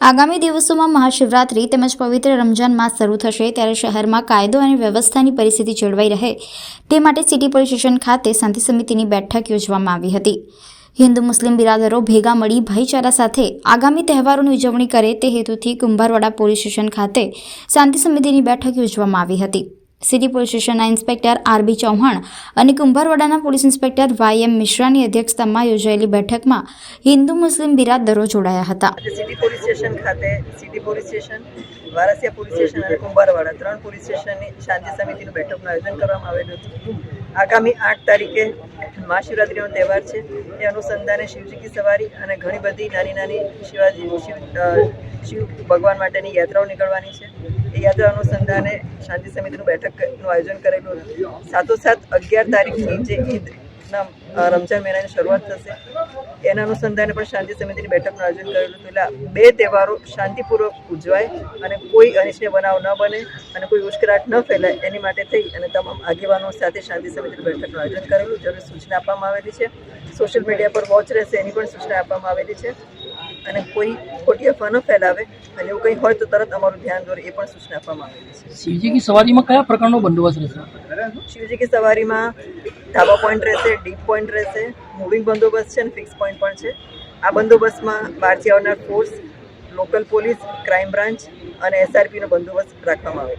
આગામી દિવસોમાં મહાશિવરાત્રી તેમજ પવિત્ર રમજાન માસ શરૂ થશે ત્યારે શહેરમાં કાયદો અને વ્યવસ્થાની પરિસ્થિતિ જળવાઈ રહે તે માટે સિટી પોલીસ સ્ટેશન ખાતે શાંતિ સમિતિની બેઠક યોજવામાં આવી હતી. હિન્દુ મુસ્લિમ બિરાદરો ભેગા મળી ભાઈચારા સાથે આગામી તહેવારોની ઉજવણી કરે તે હેતુથી કુંભારવાડા પોલીસ સ્ટેશન ખાતે શાંતિ સમિતિની બેઠક યોજવામાં આવી હતી. સિટી પોલીસ સ્ટેશનના ઇન્સ્પેક્ટર આરબી ચૌહાણ અને કુંભારવાડાના પોલીસ ઇન્સ્પેક્ટર વાય એમ મિશ્રાની અધ્યક્ષતામાં યોજાયેલી બેઠકમાં હિન્દુ મુસ્લિમ બિરાદરો જોડાયા હતા. સિટી પોલીસ સ્ટેશન ખાતે city police station, Varasiya police station અને કુંભારવાડા ત્રણ પોલીસ સ્ટેશનની શાંતિ સમિતિનું બેઠકનું આયોજન કરવામાં આવેલું હતું. આગામી આઠ તારીખે મહાશિવરાત્રિનો તહેવાર છે. એ અનુસંધાને શિવજી કી સવારી અને ઘણી બધી નાની નાની શિવાજી, શિવ શિવ ભગવાન માટેની યાત્રાઓ નીકળવાની છે. એ યાત્રા અનુસંધાને શાંતિ સમિતિનું બેઠકનું આયોજન કરેલું હતું. સાથોસાથ અગિયાર તારીખથી જે ઈદના રમજાન મહિનાની શરૂઆત થશે, એના અનુસંધાને પણ શાંતિ સમિતિની બેઠકનું આયોજન કરેલું હતું. એટલે બે તહેવારો શાંતિપૂર્વક ઉજવાય અને કોઈ અનિચ્છનીય બનાવ ન બને અને કોઈ ઉશ્કરાટ ન ફેલાય એની માટે થઈ અને તમામ આગેવાનો સાથે શાંતિ સમિતિની બેઠકનું આયોજન કરેલું. જરૂરી સૂચના આપવામાં આવેલી છે. સોશિયલ મીડિયા પર વોચ રહેશે એની પણ સૂચના આપવામાં આવેલી છે. અને કોઈ ખોટી અફવા ન ફેલાવે અને એવું કંઈ હોય તો તરત અમારું ધ્યાન દોરે એ પણ સૂચના આપવામાં આવેલી છે. શિવજી કી સવારીમાં કયા પ્રકારનો બંદોબસ્ત રહેશે? શિવજી કી સવારીમાં ધાબા પોઈન્ટ રહેશે ડીપ પોઈન્ટ રહેશે મૂવિંગ બંદોબસ્ત છે અને ફિક્સ પોઈન્ટ પણ છે. આ બંદોબસ્તમાં બહારથી આવનાર force local police crime branch અને એસઆરપીનો બંદોબસ્ત રાખવામાં આવે છે.